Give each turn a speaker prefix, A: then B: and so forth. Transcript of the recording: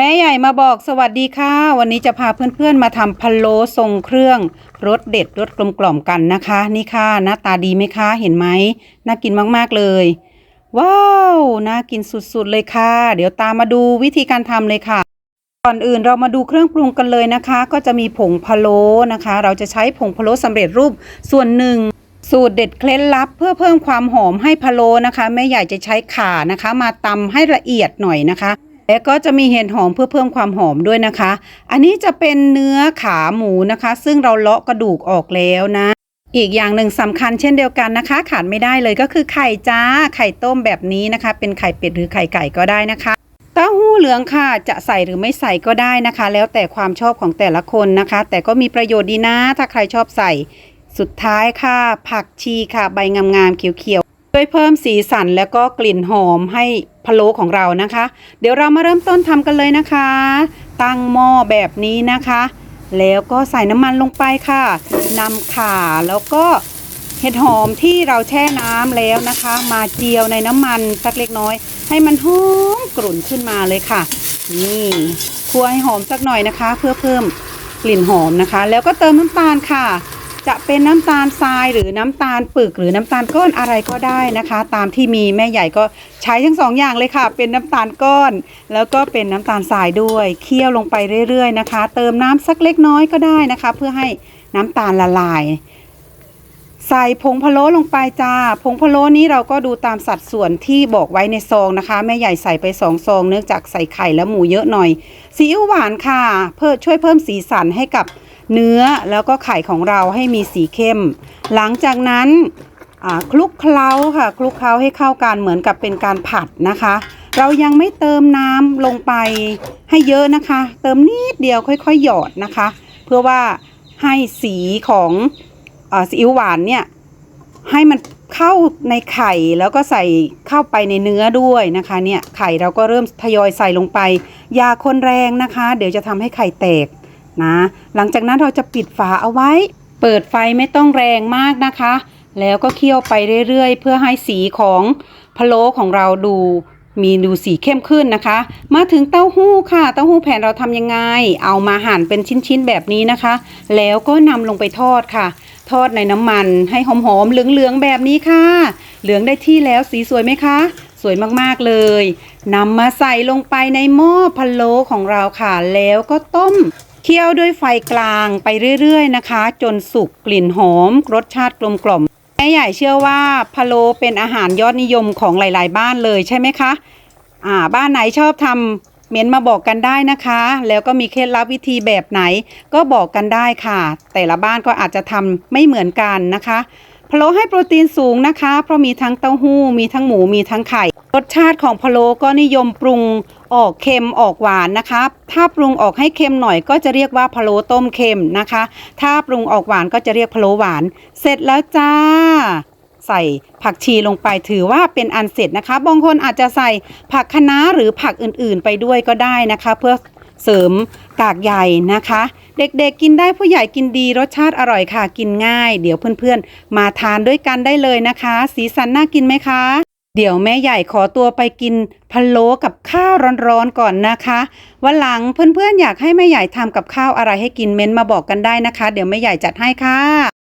A: แม่ใหญ่มาบอกสวัสดีค่ะ วันนี้จะพาเพื่อนๆมาทำพะโล้ทรงเครื่องรสเด็ดรสกลมกล่อมกันนะคะ นี่ค่ะหน้าตาดีไหมคะเห็นไหมน่ากินมากๆเลย ว้าวน่ากินสุดๆเลยค่ะ เดี๋ยวตามมาดูวิธีการทำเลยค่ะ ก่อนอื่นเรามาดูเครื่องปรุงกันเลยนะคะ ก็จะมีผงพะโล้นะคะ เราจะใช้ผงพะโล้สำเร็จรูปส่วนหนึ่งสูตรเด็ดเคล็ดลับเพื่อเพิ่มความหอมให้พะโล้นะคะแม่ใหญ่จะใช้ข่านะคะ มาตำให้ละเอียดหน่อยนะคะ แล้วก็จะมีเห็ดหอมเพื่อเพิ่มความหอมด้วยนะคะ อันนี้จะเป็นเนื้อขาหมูนะคะ ซึ่งเราเลาะกระดูกออกแล้วนะ อีกอย่างหนึ่งสำคัญเช่นเดียวกันนะคะ ขาดไม่ได้เลยก็คือไข่จ้า ไข่ต้มแบบนี้นะคะ เป็นไข่เป็ดหรือไข่ไก่ก็ได้นะคะเต้าหู้เหลืองค่ะ จะใส่หรือไม่ใส่ก็ได้นะคะ แล้วแต่ความชอบของแต่ละคนนะคะ แต่ก็มีประโยชน์ดีนะ ถ้าใครชอบใส่ สุดท้ายค่ะ ผักชีค่ะ ใบงามๆเขียว วยเพิ่มสีสันแล้วก็กลิ่นหอมให้พะโล้ของเรานะคะ เดี๋ยวเรามาเริ่มต้นทำกันเลยนะคะ ตั้งหม้อแบบนี้นะคะ แล้วก็ใส่น้ำมันลงไปค่ะนำข่าแล้วก็เห็ดหอมที่เราแช่น้ำแล้วนะคะ มาเจียวในน้ำมันสักเล็กน้อย ให้มันหอมกรุ่นขึ้นมาเลยค่ะ นี่คั่วให้หอมสักหน่อยนะคะ เพื่อเพิ่มกลิ่นหอมนะคะ แล้วก็เติมน้ำตาลค่ะ จะเป็นน้ำตาลทรายหรือน้ำตาลปึกหรือน้ำตาลก้อนอะไรก็ได้นะคะ ตามที่มีแม่ใหญ่ก็ใช้ทั้งสองอย่างเลยค่ะ เป็นน้ำตาลก้อน แล้วก็เป็นน้ำตาลทรายด้วย เคี่ยวลงไปเรื่อยๆนะคะ เติมน้ำสักเล็กน้อยก็ได้นะคะ เพื่อให้น้ำตาลละลาย ใส่ผงพะโล้ลงไปจ้า ผงพะโล้นี้เราก็ดูตามสัดส่วนที่บอกไว้ในซองนะคะ แม่ใหญ่ใส่ไปสองซองเนื่องจากใส่ไข่และหมูเยอะหน่อยซีอิ๊วหวานค่ะ เพื่อช่วยเพิ่มสีสันให้กับ เนื้อแล้วก็ไข่ของเราให้มีสีเข้ม หลังจากนั้นคลุกเคล้าค่ะคลุกเคล้าให้เข้ากันเหมือนกับเป็นการผัดนะคะ เรายังไม่เติมน้ำลงไปให้เยอะนะคะ เติมนิดเดียวค่อยๆ หยอดนะคะ เพื่อว่าให้สีของอซีอิ๊วหวานเนี่ยให้มันเข้าในไข่แล้วก็ใส่เข้าไปในเนื้อด้วยนะคะเนี่ยไข่เราก็เริ่มทยอยใส่ลงไปอย่าคนแรงนะคะ เดี๋ยวจะทำให้ไข่แตก นะ หลังจากนั้นเราจะปิดฝาเอาไว้ เปิดไฟไม่ต้องแรงมากนะคะ แล้วก็เคี่ยวไปเรื่อยๆ เพื่อให้สีของพะโล้ของเราดูมีดูสีเข้มขึ้นนะคะ มาถึงเต้าหู้ค่ะ เต้าหู้แผ่นเราทำยังไง เอามาหั่นเป็นชิ้นๆแบบนี้นะคะ แล้วก็นำลงไปทอดค่ะ ทอดในน้ำมันให้หอมๆเหลืองๆแบบนี้ค่ะ เหลืองได้ที่แล้วสีสวยไหมคะ สวยมากๆเลยนำมาใส่ลงไปในหม้อพะโล้ของเราค่ะ แล้วก็ต้ม เคี่ยวด้วยไฟกลางไปเรื่อยๆนะคะ จนสุกกลิ่นหอม รสชาติกลมกล่อมแม่ใหญ่เชื่อว่าพะโลเป็นอาหารยอดนิยมของหลาย ๆ บ้านเลยใช่ไหมคะอ่าบ้านไหนชอบทำเม้นมาบอกกันได้นะคะ แล้วก็มีเคล็ดลับวิธีแบบไหนก็บอกกันได้ค่ะ แต่ละบ้านก็อาจจะทำไม่เหมือนกันนะคะ พะโล้ให้โปรตีนสูงนะคะ เพราะมีทั้งเต้าหู้ มีทั้งหมูมีทั้งไข่ รสชาติของพะโล้ก็นิยมปรุงออกเค็มออกหวานนะคะ ถ้าปรุงออกให้เค็มหน่อยก็จะเรียกว่าพะโล้ต้มเค็มนะคะ ถ้าปรุงออกหวานก็จะเรียกพะโล้หวาน เสร็จแล้วจ้า ใส่ผักชีลงไปถือว่าเป็นอันเสร็จนะคะ บางคนอาจจะใส่ผักคะน้าหรือผักอื่นๆ ไปด้วยก็ได้นะคะ เพื่อ เสริมกากใยนะคะ เด็กๆกินได้ผู้ใหญ่กินดีรสชาติอร่อยค่ะกินง่าย เดี๋ยวเพื่อนๆ มาทานด้วยกันได้เลยนะคะ สีสันน่ากินไหมคะ เดี๋ยวแม่ใหญ่ขอตัวไปกินพะโล้กับข้าวร้อนๆก่อนนะคะวันหลังเพื่อนๆอยากให้แม่ใหญ่ทำกับข้าวอะไรให้กินเม้นต์มาบอกกันได้นะคะ เดี๋ยวแม่ใหญ่จัดให้ค่ะ